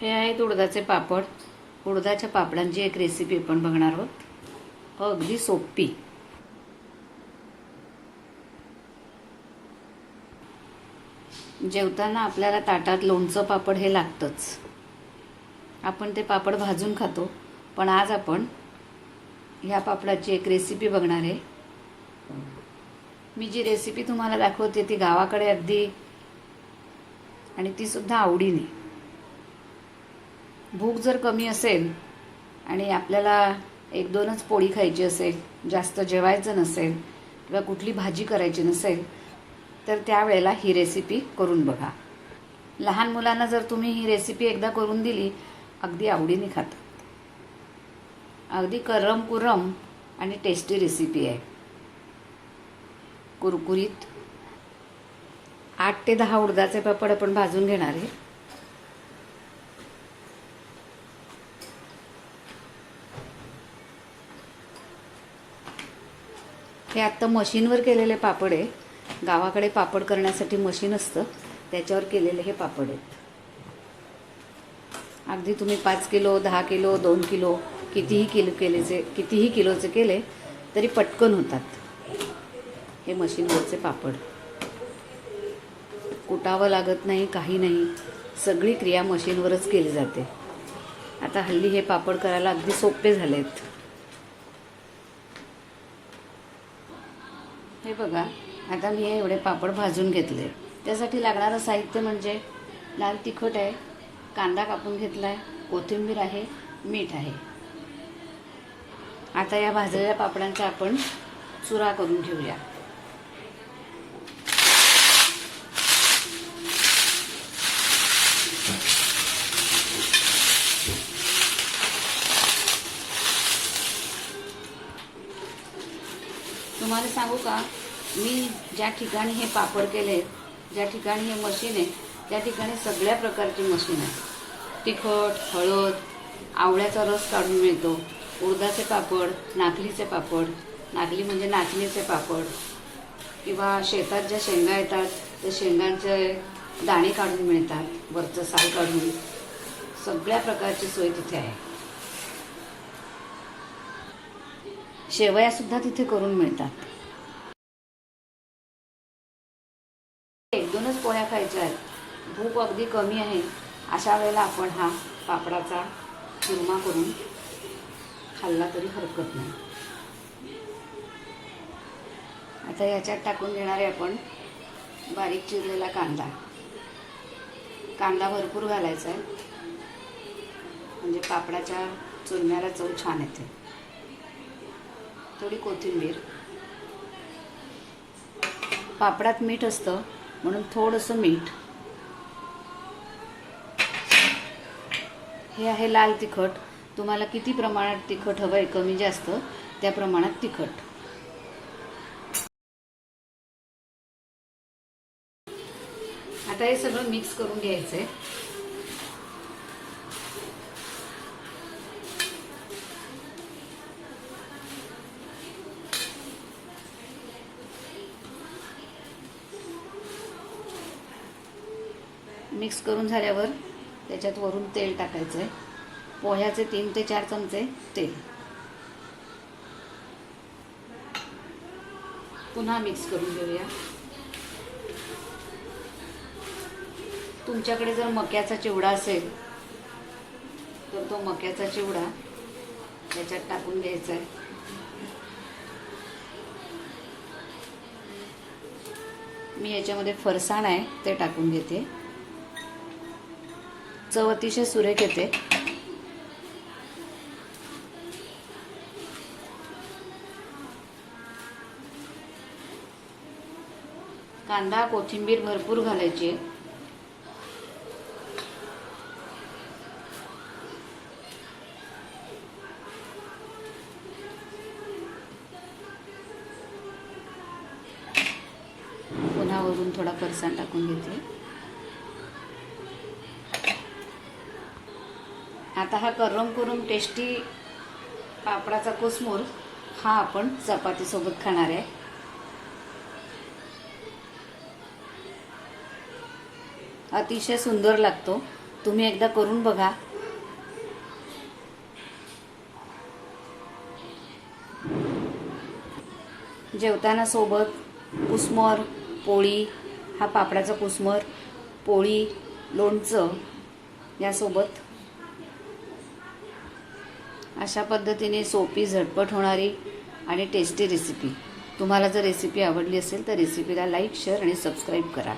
हे आहेत उडदाचे पापड. उडदाच्या पापडांची एक रेसिपी आपण बघणार आहोत. अगदी सोपी. जेवताना आपल्याला ताटात लोणचं पापड हे लागतंच. आपण ते पापड भाजून खातो पण आज आपण ह्या पापडाची एक रेसिपी बघणार आहे. मी जी रेसिपी तुम्हाला दाखवते ती गावाकडे अगदी आणि ती सुद्धा आवडीने. भूक जर कमी असेल आणि आपल्याला एक दोनच पोळी खायची असेल जास्त जेवायचं नसेल किंवा कुठली भाजी करायची नसेल तर त्यावेळेला ही रेसिपी करून बघा. लहान मुलांना जर तुम्ही ही रेसिपी एकदा करून दिली अगदी आवडीने खातात. अगदी करम कुरम आणि टेस्टी रेसिपी आहे. कुरकुरीत आठ ते दहा उडदाचे पापड आपण भाजून घेणार आहे. हे आत्ता मशीनवर केलेले पापड आहे. गावाकडे पापड करण्यासाठी मशीन असतं. त्याच्यावर केलेले हे पापड आहेत. अगदी तुम्ही पाच किलो दहा किलो दोन किलो कितीही किलो केलेचे कितीही किलोचे केले तरी पटकन होतात. हे मशीनवरचे पापड. कुटावं लागत नाही काही नाही. सगळी क्रिया मशीनवरच केली जाते. आता हल्ली हे पापड करायला अगदी सोपे झाले आहेत हे बघा आता मी हे एवढे पापड भाजून घेतले. त्यासाठी लागणारं साहित्य म्हणजे लाल तिखट आहे कांदा कापून घेतला आहे कोथिंबीर आहे मीठ आहे. आता या भाजलेल्या पापडांचा आपण चुरा करून घेऊया. तुम्हाला सांगू का? मी ज्या ठिकाणी हे पापड केले ज्या ठिकाणी हे मशीन आहे त्या ठिकाणी सगळ्या प्रकारची मशीन आहे. तिखट हळद आवळ्याचा रस काढून मिळतो. उडदाचे पापड नागलीचे पापड. नागली म्हणजे नाचणीचे पापड. किंवा शेतात ज्या शेंगा येतात त्या शेंगांचे दाणे काढून मिळतात वरचं साल काढून. सगळ्या प्रकारची सोय तिथे आहे. शेवयासुद्धा तिथे करून मिळतात. एक दोनच पोळ्या खायच्या आहेत. भूक अगदी कमी आहे. अशा वेळेला आपण हा पापडाचा चुरमा करून खाल्ला तरी हरकत नाही. आता ह्याच्यात टाकून देणारे आपण बारीक चिरलेला कांदा. कांदा भरपूर घालायचा आहे. म्हणजे पापडाच्या चुरम्याला चव छान येते. थोडी कोथिंबीर. पापडात मीठ असतं म्हणून थोडंसं मीठ. हे आहे लाल तिखट. तुम्हाला किती प्रमाणात तिखट हवं आहे कमी जास्त त्या प्रमाणात तिखट. आता हे सगळं मिक्स करून घ्यायचं आहे मिक्स करून झाल्यावर त्याच्यात वरून तेल टाकायचं आहे पोह्याचे तीन ते चार चमचे तेल. पुन्हा मिक्स करून घेऊया. तुमच्याकडे जर मक्याचा चिवडा असेल तर तो मक्याचा चिवडा त्याच्यात टाकून घ्यायचा आहे मी याच्यामध्ये फरसाण आहे ते टाकून घेते. चव अतिशय सुरेख येते. कांदा कोथिंबीर भरपूर घालायची. पुन्हा वरून थोडा फरसाण टाकून घेते. आता हा करम करून टेस्टी पापडाचा कुसमूर हा आपण चपातीसोबत खाणार आहे. अतिशय सुंदर लागतो. तुम्ही एकदा करून बघा. जेवताना सोबत कुसमर पोळी हा पापडाचा कुसमर पोळी लोणचं यासोबत अशा पद्धतीने सोपी झटपट होणारी आणि टेस्टी रेसिपी तुम्हाला जर रेसिपी आवडली असेल तर रेसिपीला लाईक शेअर आणि सबस्क्राईब करा.